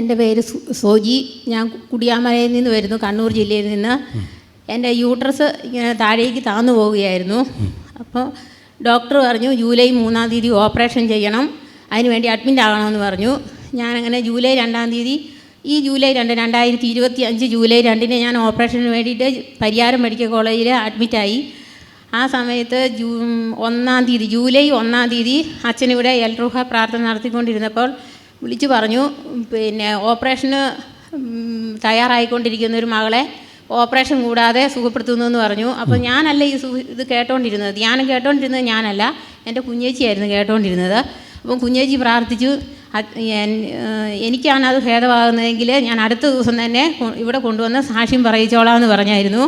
എന്റെ പേര് സോജി. ഞാൻ കുടിയാമലയിൽ നിന്ന് വരുന്നു കണ്ണൂർ ജില്ലയിൽ നിന്ന്. എന്റെ യൂട്രസ് ഇങ്ങനെ താഴേക്ക് താന്നു പോവുകയായിരുന്നു. അപ്പോൾ ഡോക്ടർ പറഞ്ഞു ജൂലൈ മൂന്നാം തീയതി ഓപ്പറേഷൻ ചെയ്യണം. അതിന് വേണ്ടി അഡ്മിറ്റ് ആകണമെന്ന് പറഞ്ഞു. ഞാനങ്ങനെ ജൂലൈ രണ്ടാം തീയതി ഈ ജൂലൈ രണ്ട് രണ്ടായിരത്തി ഇരുപത്തി അഞ്ച് ജൂലൈ രണ്ടിന് ഞാൻ ഓപ്പറേഷന് വേണ്ടിയിട്ട് പരിയാരം മെഡിക്കൽ കോളേജിൽ അഡ്മിറ്റായി ആ സമയത്ത് ജൂ ഒന്നാം തീയതി ജൂലൈ ഒന്നാം തീയതി അച്ഛനിവിടെ എൽറുഹ പ്രാർത്ഥന നടത്തിക്കൊണ്ടിരുന്നപ്പോൾ വിളിച്ചു പറഞ്ഞു പിന്നെ ഓപ്പറേഷന് തയ്യാറായിക്കൊണ്ടിരിക്കുന്ന ഒരു മകളെ ഓപ്പറേഷൻ കൂടാതെ സുഖപ്പെടുത്തുന്നു എന്ന് പറഞ്ഞു അപ്പോൾ ഞാനല്ല ഈ സു ഇത് കേട്ടോണ്ടിരുന്നത്. ധ്യാനം കേട്ടോണ്ടിരുന്നത് ഞാനല്ല. എന്റെ കുഞ്ഞേച്ചിയായിരുന്നു കേട്ടോണ്ടിരുന്നത്. അപ്പം കുഞ്ഞേച്ചി പ്രാർത്ഥിച്ചു എനിക്കാണ് അത് ഭേദമാകുന്നതെങ്കിൽ ഞാൻ അടുത്ത ദിവസം തന്നെ ഇവിടെ കൊണ്ടുവന്ന് സാക്ഷ്യം പറയിച്ചോളാം എന്ന് പറഞ്ഞായിരുന്നു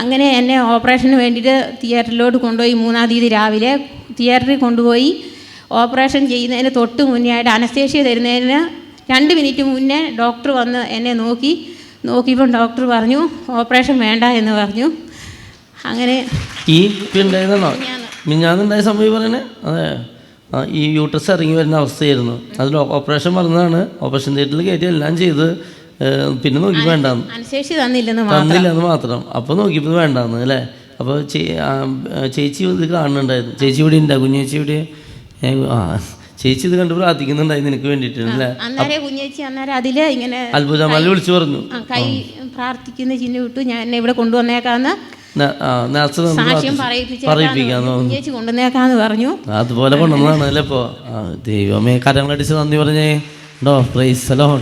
അങ്ങനെ എന്നെ ഓപ്പറേഷന് വേണ്ടിയിട്ട് തിയേറ്ററിലോട്ട് കൊണ്ടുപോയി. മൂന്നാം തീയതി രാവിലെ തിയേറ്ററിൽ കൊണ്ടുപോയി. ഓപ്പറേഷൻ ചെയ്യുന്നതിന് തൊട്ട് മുന്നേ ആയിട്ട് അനസ്തേഷ്യ തരുന്നതിന് രണ്ട് മിനിറ്റ് മുന്നേ ഡോക്ടർ വന്ന് എന്നെ നോക്കി നോക്കിയപ്പോൾ ഡോക്ടർ പറഞ്ഞു ഓപ്പറേഷൻ വേണ്ട എന്ന് പറഞ്ഞു. അങ്ങനെ ഈ മിഞ്ഞാന്നുണ്ടായ സംഭവം പറയണേ അതെ. ഈ യൂട്രസ് ഇറങ്ങി വരുന്ന അവസ്ഥയായിരുന്നു. അതിൽ ഓപ്പറേഷൻ പറഞ്ഞതാണ് ഓപ്പറേഷൻ തിയേറ്ററിൽ കയറ്റി എല്ലാം ചെയ്ത് പിന്നെ നോക്കി വേണ്ടാന്ന്. തന്നില്ലെന്ന് മാത്രം. അപ്പോൾ നോക്കിയപ്പോൾ വേണ്ടാന്ന് അല്ലേ? അപ്പോൾ ചേച്ചി ഇത് കാണുന്നുണ്ടായിരുന്നു. ചേച്ചി ഇവിടെ ഉണ്ടാകും കുഞ്ഞേച്ചി ഇവിടെ ആ ചേച്ചി ഇത് കണ്ട് പ്രാർത്ഥിക്കുന്നുണ്ടായി നിനക്ക് വേണ്ടിട്ട് അല്ലേ അന്നേരം കുഞ്ഞേച്ചി അന്നേരം അതിൽ ഇങ്ങനെ വിളിച്ചു പറഞ്ഞു. കൈ പ്രാർത്ഥിക്കുന്ന ചിഹ്നം ഇട്ടു. ഞാൻ എന്നെ ഇവിടെ കൊണ്ടുവന്നേക്കാന്ന് സാക്ഷ്യം പറയിപ്പിക്കാന്ന് പറഞ്ഞു. കുഞ്ഞേച്ചി കൊണ്ടുവന്നേക്കാന്ന് പറഞ്ഞു. അതുപോലെ കൊണ്ടുവന്നതാണ് അല്ലേ ഇപ്പോ ദൈവമേ കരങ്ങളടിച്ച് നന്ദി പറഞ്ഞേ. ഉണ്ടോ പ്രൈസ് അലോൺ